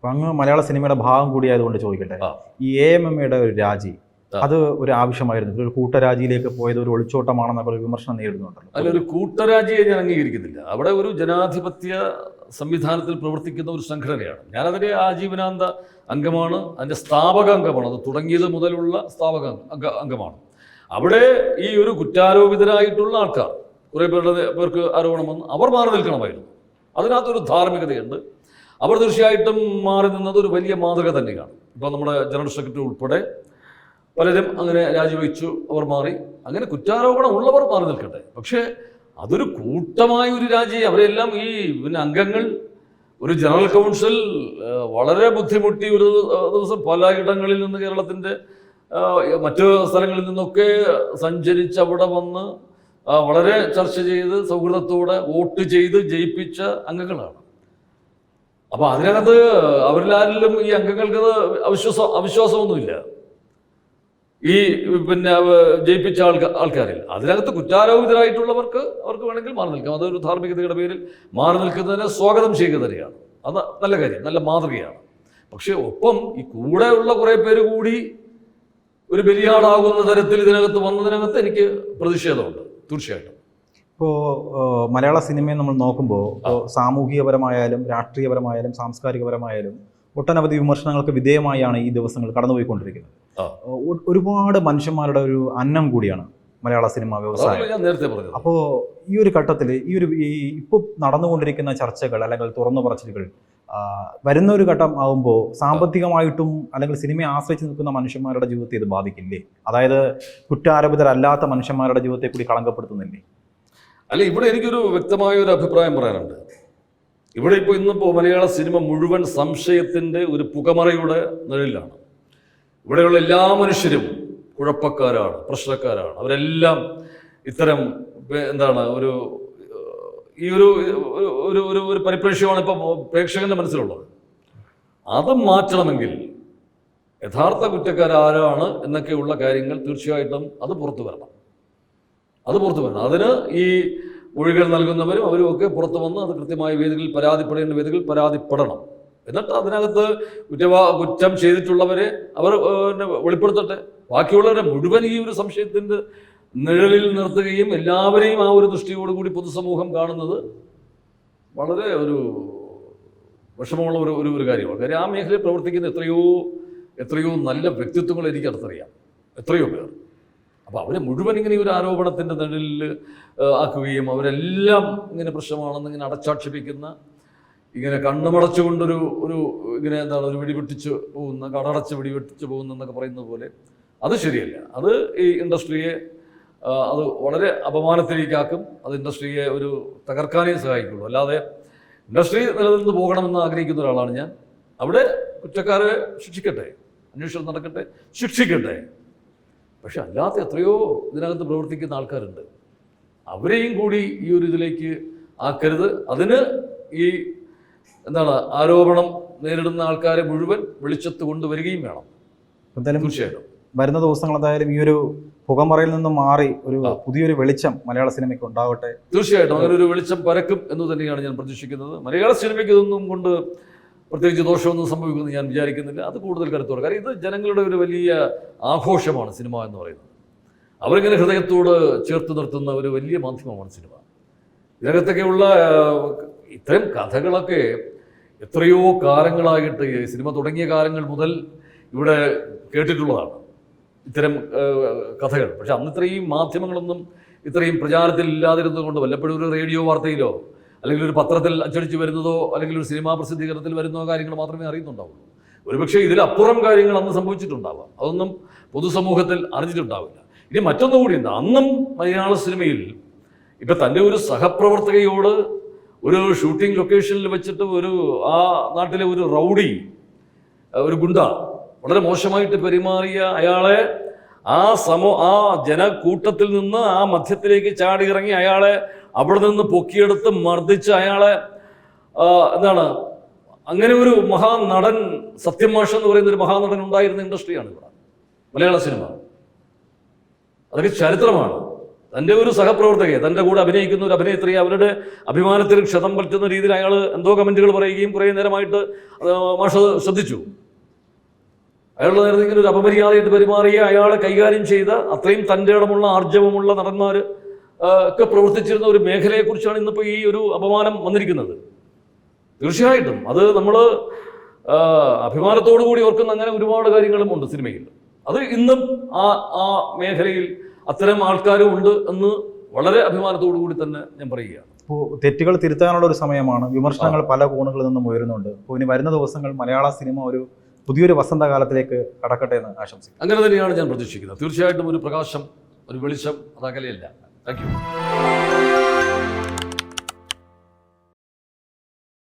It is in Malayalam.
അപ്പൊ അങ്ങ് മലയാള സിനിമയുടെ ഭാഗം കൂടിയായതുകൊണ്ട് ചോദിക്കട്ടെ. ഈ എ എം എം എയുടെ ഒരു രാജി അത് ഒരു ആവശ്യമായിരുന്നു. ഒരു കൂട്ടരാജിയിലേക്ക് പോയത് ഒരു ഒളിച്ചോട്ടമാണെന്നൊക്കെ ഒരു വിമർശനം നേരിടുന്നുണ്ടല്ലോ. അല്ല ഒരു കൂട്ടരാജിയെ ഞാൻ അംഗീകരിക്കുന്നില്ല. അവിടെ ഒരു ജനാധിപത്യ സംവിധാനത്തിൽ പ്രവർത്തിക്കുന്ന ഒരു സംഘടനയാണ്. ഞാനതിന്റെ ആജീവനാന്ത അംഗമാണ്. അതിന്റെ സ്ഥാപക അംഗമാണ്. അത് തുടങ്ങിയത് മുതലുള്ള സ്ഥാപക അംഗ അംഗമാണ്. അവിടെ ഈ ഒരു കുറ്റാരോപിതരായിട്ടുള്ള ആൾക്കാർ കുറേ പേരുടെ പേർക്ക് ആരോപണം വന്ന്. അവർ മാറി നിൽക്കണമായിരുന്നു. അതിനകത്തൊരു ധാർമ്മികതയുണ്ട്. അവർ തീർച്ചയായിട്ടും മാറി നിന്നത് ഒരു വലിയ മാതൃക തന്നെയാണ്. ഇപ്പോൾ നമ്മുടെ ജനറൽ സെക്രട്ടറി ഉൾപ്പെടെ പലരും അങ്ങനെ രാജിവെച്ചു അവർ മാറി. അങ്ങനെ കുറ്റാരോപണം ഉള്ളവർ മാറി നിൽക്കട്ടെ. പക്ഷേ അതൊരു കൂട്ടമായ ഒരു രാജി. അവരെല്ലാം ഈ പിന്നെ അംഗങ്ങൾ ഒരു ജനറൽ കൗൺസിൽ വളരെ ബുദ്ധിമുട്ടി ഒരു ദിവസം പലയിടങ്ങളിൽ നിന്ന് കേരളത്തിന്റെ മറ്റു സ്ഥലങ്ങളിൽ നിന്നൊക്കെ സഞ്ചരിച്ച് അവിടെ വന്ന് വളരെ ചർച്ച ചെയ്ത് സൗഹൃദത്തോടെ വോട്ട് ചെയ്ത് ജയിപ്പിച്ച അംഗങ്ങളാണ്. അപ്പോൾ അതിനകത്ത് അവരിലാരിലും ഈ അംഗങ്ങൾക്ക് അവിശ്വാസം അവിശ്വാസമൊന്നുമില്ല. ഈ പിന്നെ ജയിപ്പിച്ച ആൾക്കാ ആൾക്കാരിൽ. അതിനകത്ത് കുറ്റാരോപിതരായിട്ടുള്ളവർക്ക് അവർക്ക് വേണമെങ്കിൽ മാറി നിൽക്കാം. അതൊരു ധാർമ്മികതയുടെ പേരിൽ മാറി നിൽക്കുന്നതിനെ സ്വാഗതം ചെയ്യുക തന്നെയാണ്. അത് നല്ല കാര്യം നല്ല മാതൃകയാണ്. പക്ഷേ ഒപ്പം ഈ കൂടെയുള്ള കുറേ പേര് കൂടി ഒരു ബലിയാടാകുന്ന തരത്തിൽ ഇതിനകത്ത് വന്നതിനകത്ത് എനിക്ക് പ്രതിഷേധമുണ്ട് തീർച്ചയായിട്ടും. ഇപ്പോൾ മലയാള സിനിമയെ നമ്മൾ നോക്കുമ്പോൾ സാമൂഹികപരമായാലും രാഷ്ട്രീയപരമായാലും സാംസ്കാരികപരമായാലും ഒട്ടനവധി വിമർശനങ്ങൾക്ക് വിധേയമായാണ് ഈ ദിവസങ്ങൾ കടന്നുപോയിക്കൊണ്ടിരിക്കുന്നത്. ഒരുപാട് മനുഷ്യന്മാരുടെ ഒരു അന്നം കൂടിയാണ് മലയാള സിനിമ വ്യവസായം. നേരത്തെ പറഞ്ഞു അപ്പോൾ ഈ ഒരു ഘട്ടത്തിൽ ഈ ഒരു ഈ ഇപ്പോൾ നടന്നുകൊണ്ടിരിക്കുന്ന ചർച്ചകൾ അല്ലെങ്കിൽ തുറന്നു പറച്ചിലുകൾ വരുന്ന ഒരു ഘട്ടം ആകുമ്പോൾ സാമ്പത്തികമായിട്ടും അല്ലെങ്കിൽ സിനിമയെ ആശ്രയിച്ച് നിൽക്കുന്ന മനുഷ്യന്മാരുടെ ജീവിതത്തെ ഇത് ബാധിക്കില്ലേ? അതായത് കുറ്റാരോപിതരല്ലാത്ത മനുഷ്യന്മാരുടെ ജീവിതത്തെ കൂടി കളങ്കപ്പെടുത്തുന്നില്ലേ? അല്ല ഇവിടെ എനിക്കൊരു വ്യക്തമായ ഒരു അഭിപ്രായം പറയാനുണ്ട്. ഇവിടെ ഇപ്പോൾ ഇന്നിപ്പോൾ മലയാള സിനിമ മുഴുവൻ സംശയത്തിന്റെ ഒരു പുകമറയുടെ നിഴലിലാണ്. ഇവിടെയുള്ള എല്ലാ മനുഷ്യരും കുഴപ്പക്കാരാണ് പ്രശ്നക്കാരാണ്. അവരെല്ലാം ഇത്തരം എന്താണ് ഒരു ഈ ഒരു ഒരു- ഒരു ഒരു പരിപ്രേക്ഷ്യമാണ് ഇപ്പം പ്രേക്ഷകന്റെ മനസ്സിലുള്ളത്. അത് മാറ്റണമെങ്കിൽ യഥാർത്ഥ കുറ്റക്കാരാരാണ് എന്നൊക്കെയുള്ള കാര്യങ്ങൾ തീർച്ചയായിട്ടും അത് പുറത്തു വരണം. അത് പുറത്തു വരണം. അതിന് ഈ ഒഴികൾ നൽകുന്നവരും അവരും ഒക്കെ പുറത്തു വന്ന് അത് കൃത്യമായ വേദികളിൽ പരാതിപ്പെടേണ്ട വേദികളിൽ പരാതിപ്പെടണം. എന്നിട്ട് അതിനകത്ത് കുറ്റവാ കുറ്റം ചെയ്തിട്ടുള്ളവരെ അവർ വെളിപ്പെടുത്തട്ടെ. ബാക്കിയുള്ളവരെ മുഴുവൻ ഈ ഒരു സംശയത്തിന്റെ നിഴലിൽ നിർത്തുകയും എല്ലാവരെയും ആ ഒരു ദൃഷ്ടിയോട് ദൃഷ്ടിയോടുകൂടി പൊതുസമൂഹം കാണുന്നത് വളരെ ഒരു വിഷമമുള്ള ഒരു ഒരു ഒരു കാര്യമാണ്. കാര്യം ആ മേഖലയിൽ പ്രവർത്തിക്കുന്ന എത്രയോ എത്രയോ നല്ല വ്യക്തിത്വങ്ങൾ എനിക്ക് അടുത്തറിയാം. എത്രയോ പേർ. അപ്പോൾ അവരെ മുഴുവൻ ഇങ്ങനെ ഒരു ആരോപണത്തിന്റെ നിഴലിൽ ആക്കുകയും അവരെല്ലാം ഇങ്ങനെ പ്രശ്നമാണെന്ന് ഇങ്ങനെ അടച്ചാക്ഷേപിക്കുന്ന ഇങ്ങനെ കണ്ണുമടച്ചുകൊണ്ടൊരു ഒരു ഇങ്ങനെ എന്താണ് ഒരു വെടിവെട്ടിച്ച് പോകുന്ന കടടച്ച് വെടിവെട്ടിച്ച് പോകുന്ന എന്നൊക്കെ പറയുന്നത് പോലെ അത് ശരിയല്ല. അത് ഈ ഇൻഡസ്ട്രിയെ അത് വളരെ അപമാനത്തിലേക്കാക്കും അത് ഇൻഡസ്ട്രിയെ ഒരു തകർക്കാനേ സഹായിക്കുള്ളൂ. അല്ലാതെ ഇൻഡസ്ട്രി നിലനിന്ന് പോകണമെന്ന് ആഗ്രഹിക്കുന്ന ഒരാളാണ് ഞാൻ. അവിടെ കുറ്റക്കാരെ ശിക്ഷിക്കട്ടെ അന്വേഷണം നടക്കട്ടെ ശിക്ഷിക്കട്ടെ. പക്ഷെ അല്ലാത്ത എത്രയോ ഇതിനകത്ത് പ്രവർത്തിക്കുന്ന ആൾക്കാരുണ്ട്. അവരെയും കൂടി ഈ ഒരു ഇതിലേക്ക് ആക്കരുത്. അതിന് ഈ എന്താണ് ആരോപണം നേരിടുന്ന ആൾക്കാരെ മുഴുവൻ വെളിച്ചത്ത് കൊണ്ടുവരികയും വേണം. എന്തായാലും തീർച്ചയായിട്ടും. വരുന്ന ദിവസങ്ങൾ എന്തായാലും ഈ ഒരു പുകമറയിൽ നിന്നും മാറി ഒരു പുതിയൊരു വെളിച്ചം മലയാള സിനിമയ്ക്ക് ഉണ്ടാവട്ടെ തീർച്ചയായിട്ടും. അങ്ങനെ ഒരു വെളിച്ചം പരക്കും എന്ന് തന്നെയാണ് ഞാൻ പ്രതീക്ഷിക്കുന്നത്. മലയാള സിനിമയ്ക്ക് ഇതൊന്നും കൊണ്ട് പ്രത്യേകിച്ച് ദോഷമൊന്നും സംഭവിക്കുമെന്ന് ഞാൻ വിചാരിക്കുന്നില്ല. അത് കൂടുതൽ കരുത്തോടെ കാര്യം ഇത് ജനങ്ങളുടെ ഒരു വലിയ ആഘോഷമാണ് സിനിമ എന്ന് പറയുന്നത്. അവരിങ്ങനെ ഹൃദയത്തോട് ചേർത്ത് നിർത്തുന്ന ഒരു വലിയ മാധ്യമമാണ് സിനിമ. ഇതിനകത്തൊക്കെയുള്ള ഇത്തരം കഥകളൊക്കെ എത്രയോ കാലങ്ങളായിട്ട് സിനിമ തുടങ്ങിയ കാലങ്ങൾ മുതൽ ഇവിടെ കേട്ടിട്ടുള്ളതാണ്. ഇത്തരം കഥകൾ. പക്ഷെ അന്ന് ഇത്രയും മാധ്യമങ്ങളൊന്നും ഇത്രയും പ്രചാരത്തിൽ ഇല്ലാതിരുന്നത് കൊണ്ട് വല്ലപ്പോഴും ഒരു റേഡിയോ വാർത്തയിലോ അല്ലെങ്കിൽ ഒരു പത്രത്തിൽ അച്ചടിച്ച് വരുന്നതോ അല്ലെങ്കിൽ ഒരു സിനിമാ പ്രസിദ്ധീകരണത്തിൽ വരുന്നതോ കാര്യങ്ങൾ മാത്രമേ അറിയുന്നുണ്ടാവുള്ളൂ. ഒരുപക്ഷെ ഇതിലപ്പുറം കാര്യങ്ങൾ അന്ന് സംഭവിച്ചിട്ടുണ്ടാവാം. അതൊന്നും പൊതുസമൂഹത്തിൽ അറിഞ്ഞിട്ടുണ്ടാവില്ല. ഇനി മറ്റൊന്നുകൂടിയുണ്ട് അന്നും മലയാള സിനിമയിൽ ഇപ്പം തന്റെ ഒരു സഹപ്രവർത്തകയോട് ഒരു ഷൂട്ടിംഗ് ലൊക്കേഷനിൽ വെച്ചിട്ട് ഒരു ആ നാട്ടിലെ ഒരു റൗഡി ഒരു ഗുണ്ട വളരെ മോശമായിട്ട് പെരുമാറിയ അയാളെ ആ സമൂ ആ ജനക്കൂട്ടത്തിൽ നിന്ന് ആ മധ്യത്തിലേക്ക് ചാടി ഇറങ്ങി അയാളെ അവിടെ നിന്ന് പൊക്കിയെടുത്ത് മർദ്ദിച്ച് അയാളെ എന്താണ് അങ്ങനെ ഒരു മഹാ നടൻ സത്യമാഷ എന്ന് പറയുന്ന ഒരു മഹാനടൻ ഉണ്ടായിരുന്ന ഇൻഡസ്ട്രിയാണ് ഇവിടെ. മലയാള സിനിമ. അതൊക്കെ ചരിത്രമാണ്. തന്റെ ഒരു സഹപ്രവർത്തകയെ തന്റെ കൂടെ അഭിനയിക്കുന്ന ഒരു അഭിനേത്രി അവരുടെ അഭിമാനത്തിന് ക്ഷതം പറ്റുന്ന രീതിയിൽ അയാൾ എന്തോ കമന്റുകൾ പറയുകയും കുറേ നേരമായിട്ട് മാഷ ശ്രദ്ധിച്ചു. അയാളുടെ നേരത്തെ ഇങ്ങനെ ഒരു അപമര്യാദയായിട്ട് പെരുമാറിയ അയാളെ കൈകാര്യം ചെയ്ത അത്രയും തന്റെ ഇടമുള്ള ആർജവമുള്ള നടന്മാർ ഒക്കെ പ്രവർത്തിച്ചിരുന്ന ഒരു മേഖലയെക്കുറിച്ചാണ് ഇന്നിപ്പോൾ ഈ ഒരു അപമാനം വന്നിരിക്കുന്നത്. തീർച്ചയായിട്ടും അത് നമ്മൾ അഭിമാനത്തോടു കൂടി ഓർക്കുന്ന അങ്ങനെ ഒരുപാട് കാര്യങ്ങളും ഉണ്ട് സിനിമയിൽ. അത് ഇന്നും ആ ആ മേഖലയിൽ അത്തരം ആൾക്കാരും ഉണ്ട് എന്ന് വളരെ അഭിമാനത്തോടു കൂടി തന്നെ ഞാൻ പറയുകയാണ്. ഇപ്പോൾ തെറ്റുകൾ തിരുത്താനുള്ള ഒരു സമയമാണ്. വിമർശനങ്ങൾ പല കോണുകളിൽ നിന്നും ഉയരുന്നുണ്ട്. അപ്പോൾ ഇനി വരുന്ന ദിവസങ്ങൾ മലയാള സിനിമ ഒരു പുതിയൊരു വസന്തകാലത്തിലേക്ക് കടക്കട്ടെ എന്ന് ആശംസിക്കുന്നു. അങ്ങനെ തന്നെയാണ് ഞാൻ പ്രതീക്ഷിക്കുന്നത്. തീർച്ചയായിട്ടും ഒരു പ്രകാശം ഒരു വെളിച്ചം അത് അകലെയല്ല Thank you.